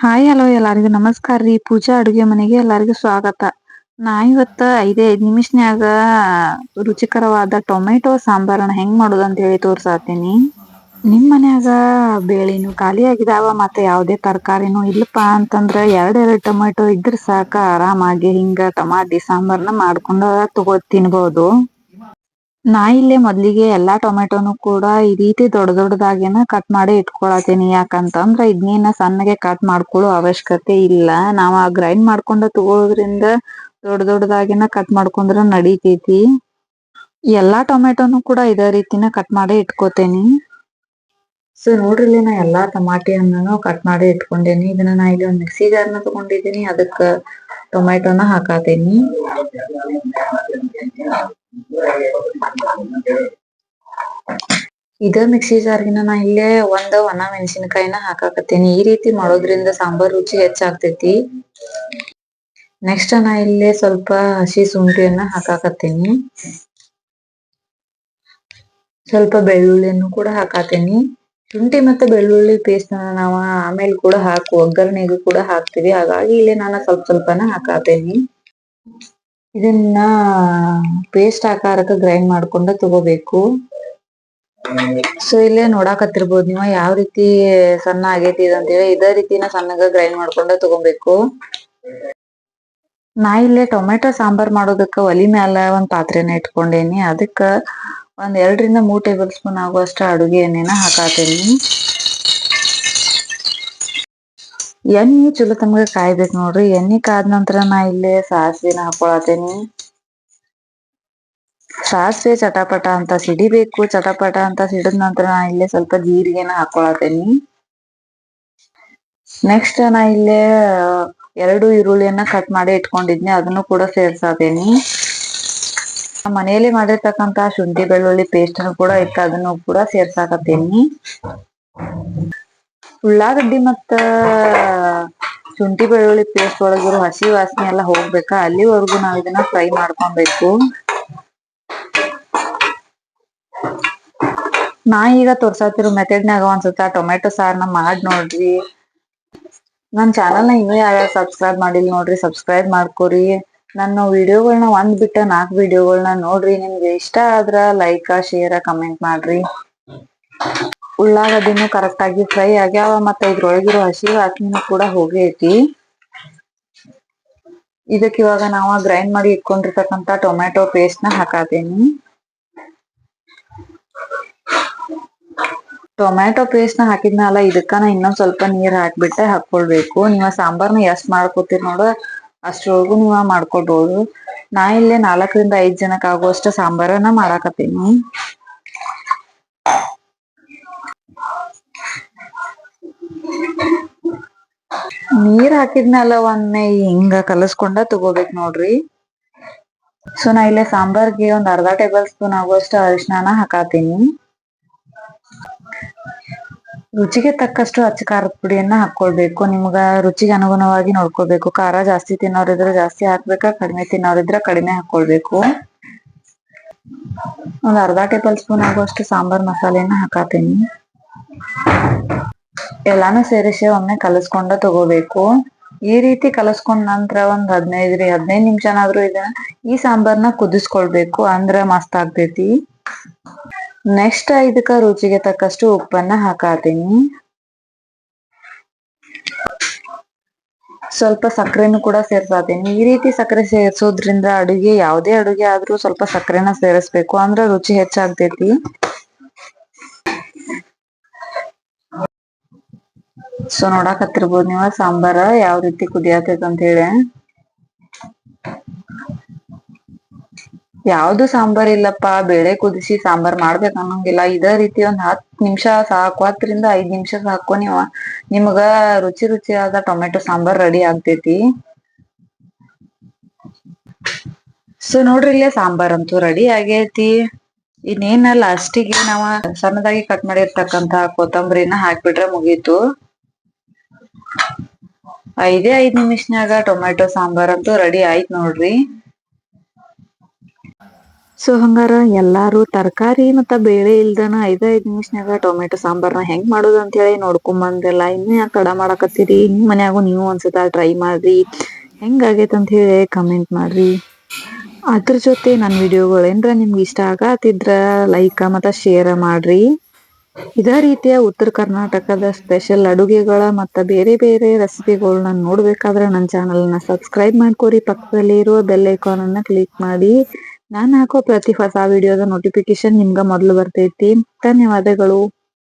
Hi hello ಎಲ್ಲರಿಗೂ ನಮಸ್ಕಾರ ರೀ. ಪೂಜಾ ಅಡುಗೆ ಮನೆಗೆ ಎಲ್ಲರಿಗೂ ಸ್ವಾಗತ. ನಾ ಇವತ್ತ ಐದೇ ಐದ್ ನಿಮಿಷನ್ಯಾಗ ರುಚಿಕರವಾದ ಟೊಮೆಟೊ, ಸಾಂಬಾರನ್ನ ಹೆಂಗ್ ಮಾಡೋದು ಅಂತ ಹೇಳಿ ತೋರ್ಸಾತೀನಿ. ನಿಮ್ ಮನ್ಯಾಗ ಬೇಳಿನೂ ಖಾಲಿ ಆಗಿದಾವ ಮತ್ತೆ ಯಾವ್ದೇ ತರಕಾರಿನೂ ಇಲ್ಲಪ್ಪಾ ಅಂತಂದ್ರ ಎರಡ್ ಎರಡ್ ಟೊಮೆಟೊ ಇದ್ರ ಸಾಕ. ಆರಾಮಾಗಿ ಹಿಂಗ ಟಮಾಟಿ ಸಾಂಬಾರ್ನ ಮಾಡ್ಕೊಂಡ ತಗೋ ತಿನ್ಬೋದು. ನಾ ಇಲ್ಲೇ ಮೊದ್ಲಿಗೆ ಎಲ್ಲಾ ಟೊಮೆಟೊನು ಕೂಡ ಈ ರೀತಿ ದೊಡ್ಡ ದೊಡ್ಡದಾಗೇನ ಕಟ್ ಮಾಡಿ ಇಟ್ಕೊಳತೀನಿ ಯಾಕಂತಂದ್ರ ಇದ್ನೇನ ಸಣ್ಣಗೆ ಕಟ್ ಮಾಡ್ಕೊಳ್ಳೋ ಅವಶ್ಯಕತೆ ಇಲ್ಲ. ನಾವ್ ಆ ಗ್ರೈಂಡ್ ಮಾಡ್ಕೊಂಡ ತಗೊಳೋದ್ರಿಂದ ದೊಡ್ಡ ದೊಡ್ಡದಾಗಿನ ಕಟ್ ಮಾಡ್ಕೊಂಡ್ರ ನಡಿತೈತಿ. ಎಲ್ಲಾ ಟೊಮೆಟೊನು ಕೂಡ ಇದೇ ರೀತಿನ ಕಟ್ ಮಾಡಿ ಇಟ್ಕೋತೇನಿ. ಸೊ ನೋಡ್ರಿ ಇಲ್ಲಿ ನಾ ಎಲ್ಲಾ ಟಮಾಟಿ ಹಣ್ಣನ್ನು ಕಟ್ ಮಾಡಿ ಇಟ್ಕೊಂಡೇನಿ. ಇದನ್ನ ನಾ ಇಲ್ಲಿ ಒಂದ್ ಮಿಕ್ಸಿ ಜಾರ್ನ ತಗೊಂಡಿದ್ದೀನಿ. ಅದಕ್ಕ ಟೊಮೆಟೊನ ಹಾಕಾತೇನಿ. ಇದ ಮಿಕ್ಸಿ ಜಾರ್ಗಿನ ನಾ ಇಲ್ಲೇ ಒಂದ ಒಣ ಮೆಣಸಿನಕಾಯಿನ ಹಾಕಾಕತ್ತೇನಿ. ಈ ರೀತಿ ಮಾಡೋದ್ರಿಂದ ಸಾಂಬಾರ್ ರುಚಿ ಹೆಚ್ಚಾಗ್ತೈತಿ. ನೆಕ್ಸ್ಟ್ ನಾ ಇಲ್ಲೇ ಸ್ವಲ್ಪ ಹಸಿ ಶುಂಠಿಯನ್ನ ಹಾಕಾಕತ್ತೇನಿ. ಸ್ವಲ್ಪ ಬೆಳ್ಳುಳ್ಳಿಯನ್ನು ಕೂಡ ಹಾಕಾತೇನಿ. ಶುಂಠಿ ಮತ್ತೆ ಬೆಳ್ಳುಳ್ಳಿ ಪೇಸ್ಟ್ ನಾವ ಆಮೇಲೆ ಕೂಡ ಹಾಕು, ಒಗ್ಗರಣೆಗೂ ಕೂಡ ಹಾಕ್ತಿವಿ. ಹಾಗಾಗಿ ಇಲ್ಲೇ ನಾನು ಸ್ವಲ್ಪ ಸ್ವಲ್ಪನ ಹಾಕಾತೇನಿ. ಇದನ್ನ ಪೇಸ್ಟ್ ಆಕಾರಕ್ಕೆ ಗ್ರೈಂಡ್ ಮಾಡ್ಕೊಂಡ ತಗೋಬೇಕು. ಸೊ ಇಲ್ಲೇ ನೋಡಾಕತ್ತಿರ್ಬೋದು ನೀವು ಯಾವ ರೀತಿ ಸಣ್ಣ ಆಗೇತಿ ಅಂತ ಹೇಳಿ ಇದೇ ರೀತಿನ ಸಣ್ಣಗ ಗ್ರೈಂಡ್ ಮಾಡ್ಕೊಂಡ ತಗೊಬೇಕು. ನಾ ಇಲ್ಲೇ ಟೊಮೆಟೊ ಸಾಂಬಾರ್ ಮಾಡೋದಕ್ಕ ಒಲಿ ಮ್ಯಾಲ ಒಂದ್ ಪಾತ್ರೆನ ಇಟ್ಕೊಂಡೇನಿ. ಅದಕ್ಕ ಒಂದ್ ಎರಡರಿಂದ ಮೂರ್ ಟೇಬಲ್ ಸ್ಪೂನ್ ಆಗುವಷ್ಟು ಅಡುಗೆ ಎಣ್ಣೆನ ಹಾಕಾತೇನಿ. ಎಣ್ಣಿ ಚಲೋ ತಮಗ ಕಾಯ್ಬೇಕು ನೋಡ್ರಿ. ಎಣ್ಣಿ ಕಾದ ನಂತರ ನಾ ಇಲ್ಲೇ ಸಾಸಿವೆನ ಹಾಕೊಳತೇನಿ. ಸಾಸಿವೆ ಚಟಪಟ ಅಂತ ಸಿಡಿಬೇಕು, ಚಟಪಟ ಅಂತ ಸಿಡಿದ ನಂತರ ನಾ ಇಲ್ಲೇ ಸ್ವಲ್ಪ ಜೀರಿಗೆನ ಹಾಕೊಳತೇನಿ. ನೆಕ್ಸ್ಟ್ ನಾ ಇಲ್ಲೇ ಎರಡು ಈರುಳ್ಳಿಯನ್ನ ಕಟ್ ಮಾಡಿ ಇಟ್ಕೊಂಡಿದ್ನಿ, ಅದನ್ನು ಕೂಡ ಸೇರ್ಸಾತೇನಿ. ಮನೆಯಲ್ಲಿ ಮಾಡಿರ್ತಕ್ಕಂತ ಶುಂಠಿ, ಬೆಳ್ಳುಳ್ಳಿ ಪೇಸ್ಟ್ ಕೂಡ ಇತ್ತು ಅದನ್ನು ಕೂಡ ಸೇರ್ಸಾಕತ್ತೇನಿ. ಉಳ್ಳಾಗಡ್ಡಿ ಮತ್ತ, ಶುಂಠಿ, ಬೆಳ್ಳುಳ್ಳಿ ಪೇಸ್ಟ್ ಒಳಗಿರೋ ಹಸಿ ವಾಸನೆ ಎಲ್ಲ ಹೋಗ್ಬೇಕ? ಅಲ್ಲಿವರೆಗೂ ನಾವ್ ಇದನ್ನ ಫ್ರೈ ಮಾಡ್ಕೊಬೇಕು. ನಾ ಈಗ ತೋರ್ಸಾತಿರೋ ಮೆಥಡ್ನ್ಯಾಗ ಒಂದ್ಸತ ಟೊಮೆಟೊ ಸಾರ್ನ ಮಾಡಿ ನೋಡ್ರಿ. ನನ್ ಚಾನಲ್ನ ಇನ್ನೂ ಯಾರ್ಯಾರು ಸಬ್ಸ್ಕ್ರೈಬ್ ಮಾಡಿಲ್ಲ ನೋಡ್ರಿ ಸಬ್ಸ್ಕ್ರೈಬ್ ಮಾಡ್ಕೊರಿ. ನನ್ನ ವಿಡಿಯೋಗಳನ್ನ ಒಂದ್ ಬಿಟ್ಟ ನಾಲ್ಕು ವಿಡಿಯೋಗಳನ್ನ ನೋಡ್ರಿ. ನಿಮ್ಗೆ ಇಷ್ಟ ಆದ್ರ ಲೈಕ್ ಶೇರ್ ಕಮೆಂಟ್ ಮಾಡ್ರಿ. ಉಳ್ಳಾಗಡ್ಡಿನೂ ಕರೆಕ್ಟ್ ಆಗಿ ಫ್ರೈ ಆಗ್ಯಾವ ಮತ್ತ ಇದ್ರೊಳಗಿರೋ ಹಸಿರು ವಾಸನೆನೂ ಕೂಡ ಹೋಗೈತಿ. ಇದಕ್ಕೆ ಇವಾಗ ನಾವು ಗ್ರೈಂಡ್ ಮಾಡಿ ಇಟ್ಕೊಂಡಿರ್ತಕ್ಕಂತ ಟೊಮೆಟೊ ಪೇಸ್ಟ್ನ ಹಾಕಾತೇನಿ. ಟೊಮ್ಯಾಟೊ ಪೇಸ್ಟ್ನ ಹಾಕಿದ್ನಲ್ಲ ಇದಕ್ಕ ನಾ ಇನ್ನೊಂದ್ ಸ್ವಲ್ಪ ನೀರ್ ಹಾಕ್ಬಿಟ್ಟೆ ಹಾಕೊಳ್ಬೇಕು. ನೀವ ಸಾಂಬಾರ್ನ ಎಷ್ಟ್ ಮಾಡ್ಕೋತೀರಿ ನೋಡ, ಅಷ್ಟ್ರೊಳಗು ನೀವ ಮಾಡ್ಕೊಳ್ಬೋದು ನಾ ಇಲ್ಲೇ ನಾಲ್ಕರಿಂದ ಐದ್ ಜನಕ್ಕೆ ಆಗುವಷ್ಟು ಸಾಂಬಾರನ್ನ ಮಾಡಾಕತ್ತೀನಿ. ನೀರ್ ಹಾಕಿದ್ನಲ್ಲ ಒಮ್ಮೆ ಹಿಂಗ ಕಲಸ್ಕೊಂಡ ತಗೋಬೇಕು ನೋಡ್ರಿ. ಸೊ ನಾ ಇಲ್ಲೇ ಸಾಂಬಾರ್ಗೆ ಒಂದ್ ಅರ್ಧ ಟೇಬಲ್ ಸ್ಪೂನ್ ಆಗುವಷ್ಟು ಅರಿಶಿನ ಹಾಕಾತೀನಿ ರುಚಿಗೆ ತಕ್ಕಷ್ಟು ಅಚ್ಚ ಖಾರದ ಪುಡಿಯನ್ನ ಹಾಕೊಳ್ಬೇಕು. ನಿಮ್ಗ ರುಚಿಗೆ ಅನುಗುಣವಾಗಿ ನೋಡ್ಕೊಳ್ಬೇಕು. ಖಾರ ಜಾಸ್ತಿ ತಿನ್ನೋರಿದ್ರೆ ಜಾಸ್ತಿ ಹಾಕ್ಬೇಕ? ಕಡಿಮೆ ತಿನ್ನೋರಿದ್ರೆ ಕಡಿಮೆ ಹಾಕೊಳ್ಬೇಕು. ಒಂದ್ ಅರ್ಧ ಟೇಬಲ್ ಸ್ಪೂನ್ ಆಗುವಷ್ಟು ಸಾಂಬಾರ್ ಮಸಾಲೆನ ಹಾಕತೀನಿ. ಎಲ್ಲಾನು ಸೇರಿಸಿ ಒಮ್ಮೆ ಕಲಸ್ಕೊಂಡ ತಗೋಬೇಕು. ಈ ರೀತಿ ಕಲಸ್ಕೊಂಡ ನಂತರ ಒಂದ್ ಹದಿನೈದು ರೀ, ಹದಿನೈದು ನಿಮಿಷನಾದ್ರೂ ಇದನ್ನ ಈ ಸಾಂಬಾರ್ನ ಕುದಿಸ್ಕೊಳ್ಬೇಕು. ಅಂದ್ರ ಮಸ್ತ್ ಆಗ್ತೈತಿ. ನೆಕ್ಸ್ಟ್ ಇದಕ್ಕ ರುಚಿಗೆ ತಕ್ಕಷ್ಟು ಉಪ್ಪನ್ನ ಹಾಕಾತೀನಿ. ಸ್ವಲ್ಪ ಸಕ್ಕರೆನು ಕೂಡ ಸೇರ್ಸಾತೀನಿ. ಈ ರೀತಿ ಸಕ್ಕರೆ ಸೇರ್ಸೋದ್ರಿಂದ ಅಡುಗೆ ಯಾವುದೇ ಅಡುಗೆ ಆದ್ರೂ ಸ್ವಲ್ಪ ಸಕ್ಕರೆನ ಸೇರಿಸ್ಬೇಕು. ಅಂದ್ರ ರುಚಿ ಹೆಚ್ಚಾಗ್ತೈತಿ. ಸೊ ನೋಡಾಕತ್ತಿರ್ಬೋದು ನೀವ ಸಾಂಬಾರ ಯಾವ ರೀತಿ ಕುದಿಯತೈತ್ ಅಂತ ಹೇಳಿ. ಯಾವ್ದು ಸಾಂಬಾರ್ ಇಲ್ಲಪ್ಪಾ, ಬೇಳೆ ಕುದಿಸಿ ಸಾಂಬಾರ್ ಮಾಡ್ಬೇಕು ಅನ್ನಂಗಿಲ್ಲ. ಇದೇ ರೀತಿ ಒಂದ್ ಹತ್ ನಿಮಿಷ ಸಾಕು, ಹತ್ತರಿಂದ ಐದ್ ನಿಮಿಷ ಸಾಕು ನೀವ. ನಿಮ್ಗ ರುಚಿ ರುಚಿಯಾದ ಟೊಮೆಟೊ ಸಾಂಬಾರ್ ರೆಡಿ ಆಗ್ತೇತಿ. ಸೊ ನೋಡ್ರಿ ಇಲ್ಲೇ ಸಾಂಬಾರ್ ಅಂತೂ ರೆಡಿ ಆಗೇತಿ. ಇನ್ನೇನ ಲಾಸ್ಟಿಗೆ ನಾವ ಸಣ್ಣದಾಗಿ ಕಟ್ ಮಾಡಿರ್ತಕ್ಕಂತ ಕೊತ್ತಂಬರಿನ ಹಾಕ್ಬಿಟ್ರೆ ಮುಗೀತು. ಐದೇ ಐದ್ ನಿಮಿಷನ್ಯಾಗ ಟೊಮೆಟೊ ಸಾಂಬಾರ್ ಅಂತೂ ರೆಡಿ ಆಯ್ತು ನೋಡ್ರಿ. ಸೊ ಹಂಗಾರ ಎಲ್ಲಾರು ತರಕಾರಿ ಮತ್ತ ಬೇಳೆ ಇಲ್ದನ ಐದ, ಐದ್ ನಿಮಿಷನ್ಯಾಗ ಟೊಮೆಟೊ ಸಾಂಬಾರ್ನ ಹೆಂಗ್ ಮಾಡೋದು ಅಂತ ಹೇಳಿ ನೋಡ್ಕೊಂಡ್ ಬಂದ್ರಲ್ಲ ಇನ್ನು ಯಾಕೆ ತಡ ಮಾಡಾಕತ್ತೀರಿ? ನಿಮ್ ಮನ್ಯಾಗು ನೀವು ಒಂದ್ಸತ ಟ್ರೈ ಮಾಡ್ರಿ. ಹೆಂಗಾಗೈತೆ ಅಂತ ಹೇಳಿ ಕಮೆಂಟ್ ಮಾಡ್ರಿ. ಅದ್ರ ಜೊತೆ ನನ್ನ ವಿಡಿಯೋಗಳು ಏನ್ರ ನಿಮ್ಗೆ ಇಷ್ಟ ಆಗತ್ತಿದ್ರ ಲೈಕ್ ಮತ್ತ ಶೇರ್ ಮಾಡ್ರಿ. ಇದೇ ರೀತಿಯ ಉತ್ತರ ಕರ್ನಾಟಕದ ಸ್ಪೆಷಲ್ ಅಡುಗೆಗಳ ಮತ್ತ ಬೇರೆ ಬೇರೆ ರೆಸಿಪಿಗಳನ್ನ ನೋಡಬೇಕಾದ್ರೆ ನನ್ನ ಚಾನಲ್ನ ಸಬ್ಸ್ಕ್ರೈಬ್ ಮಾಡ್ಕೋರಿ. ಪಕ್ಕದಲ್ಲಿ ಇರುವ ಬೆಲ್ ಐಕಾನ್ ಅನ್ನ ಕ್ಲಿಕ್ ಮಾಡಿ. ನಾನ್ ಹಾಕೋ ಪ್ರತಿ ಹೊಸ ವಿಡಿಯೋದ ನೋಟಿಫಿಕೇಶನ್ ನಿಮ್ಗ ಮೊದಲು ಬರ್ತೈತಿ. ಧನ್ಯವಾದಗಳು.